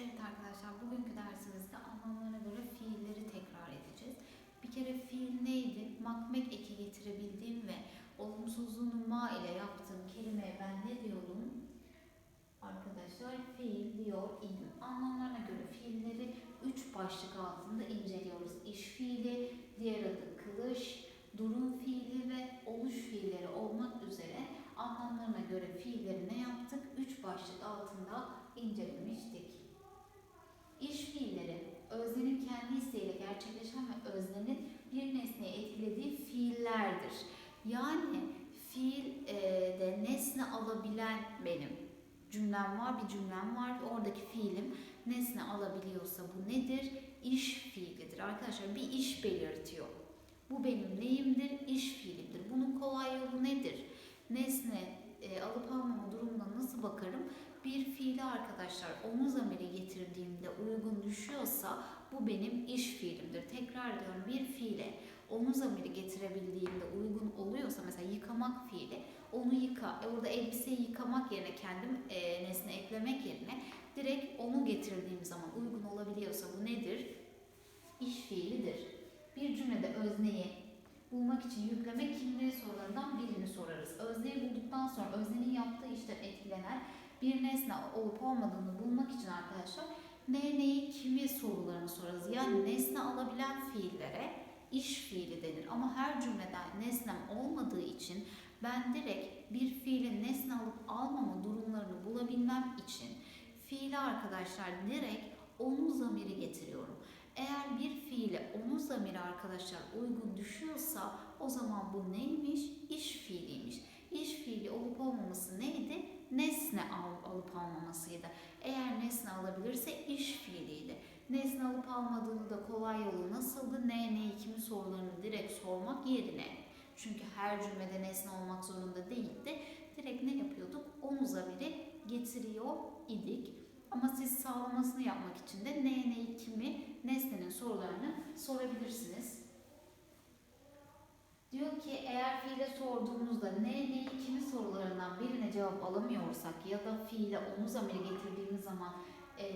Evet arkadaşlar bugünkü dersimizde anlamlarına göre fiilleri tekrar edeceğiz. Bir kere fiil neydi? Makmek eki getirebildiğim ve olumsuzluğunu ma ile yaptığım kelimeye ben ne diyorum? Arkadaşlar fiil diyor idim. Anlamlarına göre fiilleri üç başlık altında inceliyoruz. İş fiili, diğer adı kılış, durum fiili ve oluş fiilleri olmak üzere anlamlarına göre fiilleri ne yaptık? Üç başlık altında incelemiştik. İş fiilleri, öznenin kendi isteğiyle gerçekleşen ve öznenin bir nesneye etkilediği fiillerdir. Yani fiil e, de nesne alabilen benim. Cümlem var, bir cümlem var. Oradaki fiilim nesne alabiliyorsa bu nedir? İş fiilidir. Arkadaşlar bir iş belirtiyor. Bu benim neyimdir? İş fiilimdir. Bunun kolay yolu nedir? Nesne e, alıp almama durumuna nasıl bakarım? Bir fiili arkadaşlar onu zamiri getirdiğimde uygun düşüyorsa bu benim iş fiilimdir. Tekrar ediyorum bir fiile onu zamiri getirebildiğimde uygun oluyorsa mesela yıkamak fiili onu yıka. E orada elbiseyi yıkamak yerine kendim e, nesne eklemek yerine direkt onu getirdiğim zaman uygun olabiliyorsa bu nedir? İş fiilidir. Bir cümlede özneyi bulmak için yükleme kimliği sorularından birini sorarız. Özneyi bulduktan sonra öznenin yaptığı işten etkilenen bir nesne olup olmadığını bulmak için arkadaşlar ne neyi kimi sorularını sorarız. Yani nesne alabilen fiillere iş fiili denir. Ama her cümleden nesnem olmadığı için ben direkt bir fiilin nesne alıp almama durumlarını bulabilmem için fiili arkadaşlar direkt onu zamiri getiriyorum. Eğer bir fiile onu zamiri arkadaşlar uygun düşüyorsa o zaman bu neymiş? İş fiiliymiş. İş fiili olup olmaması neydi? Nesne almamasıydı. Eğer nesne alabilirse iş fiiliydi. Nesne alıp almadığını da kolay yolu nasıldı? Ne, neyi, kimi sorularını direkt sormak yerine. Çünkü her cümlede nesne olmak zorunda değildi. Direkt ne yapıyorduk? Onu zamiri getiriyor idik. Ama siz sağlamasını yapmak için de ne, neyi, kimi, nesnenin sorularını sorabilirsiniz. Diyor ki eğer fiile sorduğumuzda ne, neyi, kimi sorularından birine cevap alamıyorsak ya da fiile onu zamiri getirdiğimiz zaman e,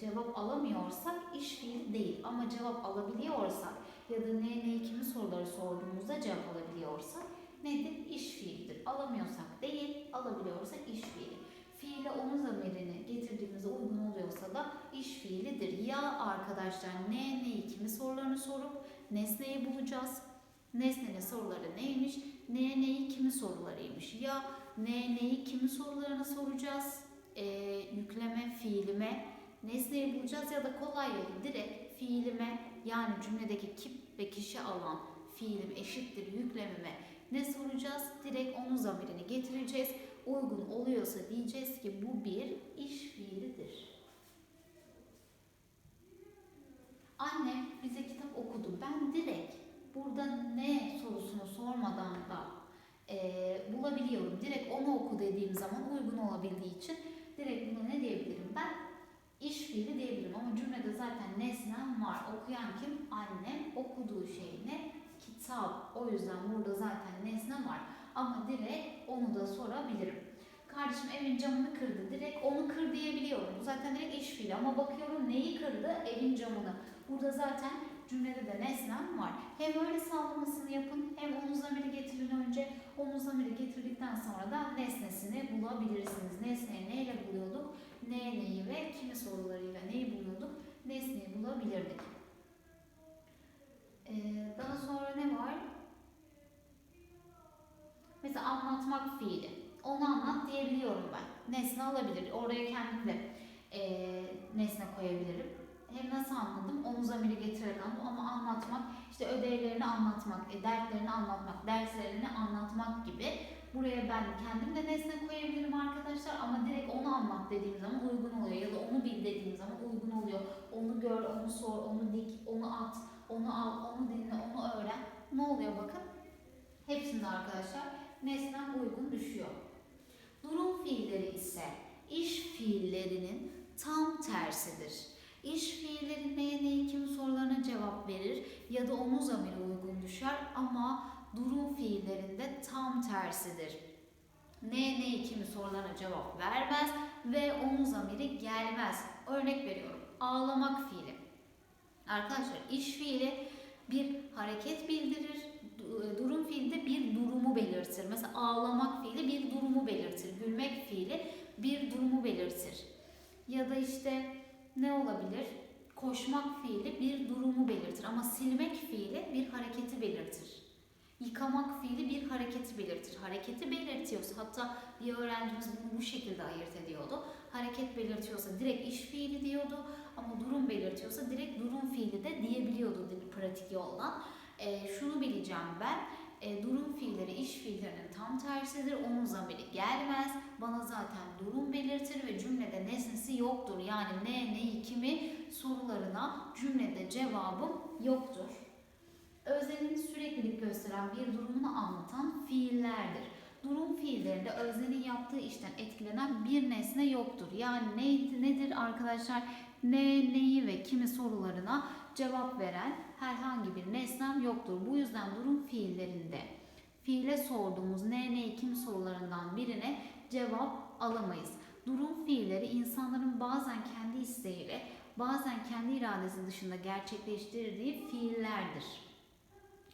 cevap alamıyorsak iş fiil değil. Ama cevap alabiliyorsak ya da ne, neyi, kimi soruları sorduğumuzda cevap alabiliyorsak nedir? İş fiildir. Alamıyorsak değil, alabiliyorsak iş fiili. Fiile onu zamirini getirdiğimizde uygun oluyorsa da iş fiilidir. Ya arkadaşlar ne, neyi, kimi sorularını sorup nesneyi bulacağız. Nesnenin soruları neymiş? Ne, neyi, kimi sorularıymış. Ya ne, neyi, kimi sorularını soracağız. Ee, yükleme, fiilime nesneyi bulacağız ya da kolay yolu direkt fiilime yani cümledeki kip ve kişi alan fiilim eşittir yüklemime ne soracağız? Direkt onun zamirini getireceğiz. Uygun oluyorsa diyeceğiz ki bu bir iş fiilidir. Annem bize kitap okudu. Ben direkt burada ne sorusunu sormadan da e, bulabiliyorum. Direkt onu oku dediğim zaman uygun olabildiği için direkt buna ne diyebilirim ben? İş fiili diyebilirim ama cümlede zaten nesnem var. Okuyan kim? Annem. Okuduğu şey ne? Kitap. O yüzden burada zaten nesne var. Ama direkt onu da sorabilirim. Kardeşim evin camını kırdı. Direkt onu kır diyebiliyorum. Bu zaten direkt iş fiili ama bakıyorum neyi kırdı? Evin camını. Burada zaten cümlede de nesnem var. Hem öyle sağlamasını yapın hem onu zamiri getirin önce. Onu zamiri getirdikten sonra da nesnesini bulabilirsiniz. Nesneyi neyle buluyorduk? Ne neyi ve kimi sorularıyla neyi buluyorduk? Nesneyi bulabilirdik. Ee, daha sonra ne var? Mesela anlatmak fiili. Onu anlat diyebiliyorum ben. Nesne alabilir. Oraya kendim de e, nesne koyabilirim. Hem nasıl anladım? Onu zamiri getirerek anladım ama anlatmak, işte ödevlerini anlatmak, e, dertlerini anlatmak, derslerini anlatmak gibi. Buraya ben kendim de nesne koyabilirim arkadaşlar ama direkt onu anlat dediğim zaman uygun oluyor ya da onu bil dediğim zaman uygun oluyor. Onu gör, onu sor, onu dik, onu at, onu al, onu dinle, onu öğren. Ne oluyor bakın? Hepsinde arkadaşlar nesnem uygun düşüyor. Durum fiilleri ise iş fiillerinin tam tersidir. İş fiilleri neye neyi kim sorularına cevap verir ya da onu zamiri uygun düşer ama durum fiillerinde tam tersidir. Ne neyi kimi sorularına cevap vermez ve onun zamiri gelmez. Örnek veriyorum. Ağlamak fiili. Arkadaşlar iş fiili bir hareket bildirir. Du- Durum fiili de bir durumu belirtir. Mesela ağlamak fiili bir durumu belirtir. Gülmek fiili bir durumu belirtir. Ya da işte ne olabilir? Koşmak fiili bir durumu belirtir ama silmek fiili bir hareketi belirtir. Yıkamak fiili bir hareketi belirtir. Hareketi belirtiyorsa hatta bir öğrencimiz bunu bu şekilde ayırt ediyordu. Hareket belirtiyorsa direkt iş fiili diyordu ama durum belirtiyorsa direkt durum fiili de diyebiliyordu pratik yoldan. Ee, şunu bileceğim ben. E, durum fiilleri iş fiillerinin tam tersidir. Onun zamiri gelmez. Bana zaten durum belirtir ve cümlede nesnesi yoktur. Yani ne, neyi, kimi sorularına cümlede cevabım yoktur. Öznenin süreklilik gösteren bir durumunu anlatan fiillerdir. Durum fiillerinde öznenin yaptığı işten etkilenen bir nesne yoktur. Yani ne, nedir arkadaşlar? Ne, neyi ve kimi sorularına cevap veren herhangi bir nesnem yoktur. Bu yüzden durum fiillerinde fiile sorduğumuz ne, neyi, kim sorularından birine cevap alamayız. Durum fiilleri insanların bazen kendi isteğiyle, bazen kendi iradesi dışında gerçekleştirdiği fiillerdir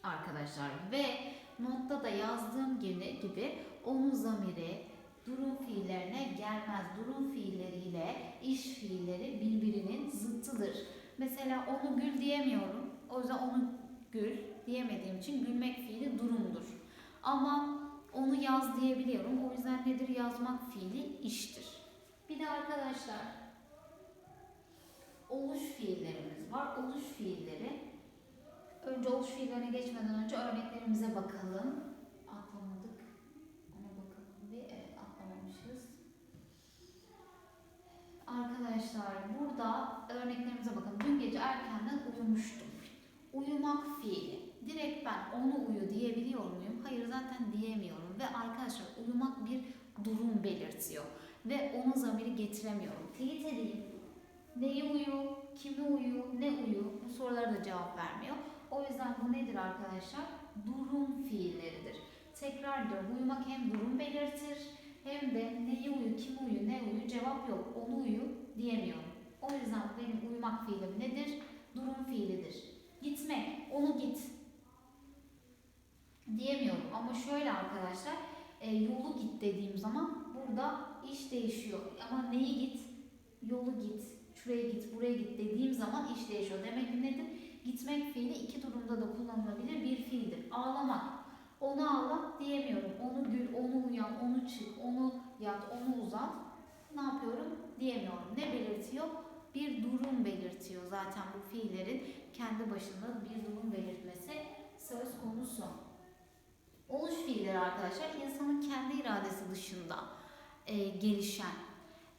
arkadaşlar. Ve notta da yazdığım gibi, gibi onun zamiri durum fiillerine gelmez. Durum fiilleriyle iş fiilleri birbirinin zıttıdır. Mesela onu gül diyemiyorum. O yüzden onu gül diyemediğim için gülmek fiili durumdur. Ama onu yaz diyebiliyorum. O yüzden nedir? Yazmak fiili iştir. Bir de arkadaşlar oluş fiillerimiz var. Oluş fiilleri Önce oluş fiillerine geçmeden önce örneklerimize bakalım. Atlamadık. Ona bakalım bir. Evet atlamamışız. Arkadaşlar burada örneklerimize bakın. Dün gece erkenden uyumuştum. Uyumak fiili. Direkt ben onu uyu diyebiliyor muyum? Hayır zaten diyemiyorum. Ve arkadaşlar uyumak bir durum belirtiyor. Ve onun zamiri getiremiyorum. Teyit edeyim. Neyi uyu, kimi uyu, ne uyu? Bu sorulara da cevap vermiyor. O yüzden bu nedir arkadaşlar? Durum fiilleridir. Tekrar diyorum uyumak hem durum belirtir hem de neyi uyu, kim uyu, ne uyu cevap yok. Onu uyu diyemiyorum. O yüzden benim uyumak fiilim nedir? Durum fiilidir. Gitmek, onu git diyemiyorum. Ama şöyle arkadaşlar e, yolu git dediğim zaman burada iş değişiyor. Ama neyi git? Yolu git, şuraya git, buraya git dediğim zaman iş değişiyor. Demek ki nedir? Gitmek fiili iki durumda da kullanılabilir bir fiildir. Ağlamak. Onu ağla diyemiyorum. Onu gül, onu uyan, onu çık, onu yat, onu uzat. Ne yapıyorum? Diyemiyorum. Ne belirtiyor? Bir durum belirtiyor zaten bu fiillerin kendi başına bir durum belirtmesi söz konusu. Oluş fiilleri arkadaşlar insanın kendi iradesi dışında e, gelişen,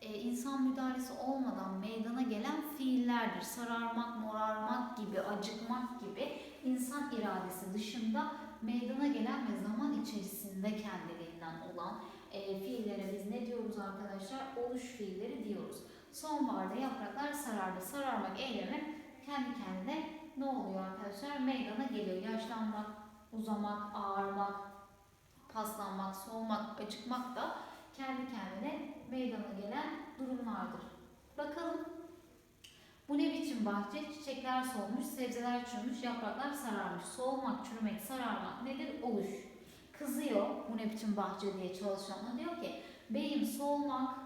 e, insan müdahalesi olmadan meydana gelen fiillerdir. Sararmak, morarmak gibi, acıkmak gibi insan iradesi dışında meydana gelen ve zaman içerisinde kendiliğinden olan e, fiillere biz ne diyoruz arkadaşlar? Oluş fiilleri diyoruz. Sonbaharda yapraklar sarardı. Sararmak eylemi kendi kendine ne oluyor arkadaşlar? Meydana geliyor. Yaşlanmak, uzamak, ağarmak, paslanmak, soğumak, acıkmak da kendi kendine meydana gelen durumlardır. Bakalım bu ne biçim bahçe? Çiçekler solmuş, sebzeler çürümüş, yapraklar sararmış. Soğumak, çürümek, sararmak nedir? Oluş. Kızıyor bu ne biçim bahçe diye çalışanına diyor ki beyim soğumak,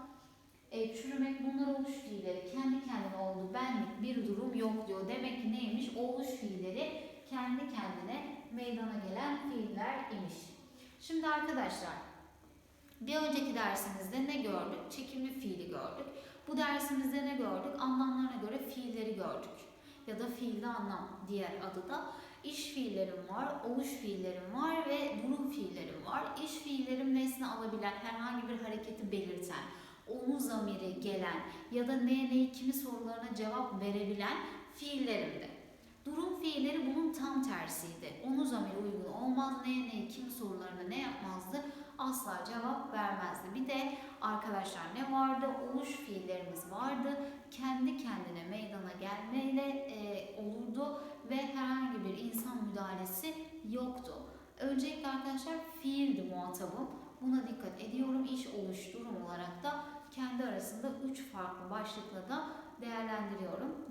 e, çürümek bunlar oluş fiilleri. Kendi kendine oldu benlik bir durum yok diyor. Demek ki neymiş? Oluş fiilleri kendi kendine meydana gelen fiiller imiş. Şimdi arkadaşlar bir önceki dersimizde ne gördük? Çekimli fiili gördük. Bu dersimizde ne gördük? Anlamlarına göre fiilleri gördük. Ya da fiilde anlam diğer adı da. İş fiillerim var, oluş fiillerim var ve durum fiillerim var. İş fiillerim nesne alabilen, herhangi bir hareketi belirten, onu zamiri gelen ya da ne neyi kimi sorularına cevap verebilen fiillerimdi. Durum fiilleri bunun tam tersiydi. Onu zamiri uygun olmaz, ne neyi kim sorularına ne yapmazdı? Asla cevap vermezdi. Bir de arkadaşlar ne vardı? Oluş fiillerimiz vardı. Kendi kendine meydana gelmeyle e, olurdu ve herhangi bir insan müdahalesi yoktu. Öncelikle arkadaşlar fiildi muhatabım. Buna dikkat ediyorum. İş oluş durum olarak da kendi arasında üç farklı başlıkla da değerlendiriyorum.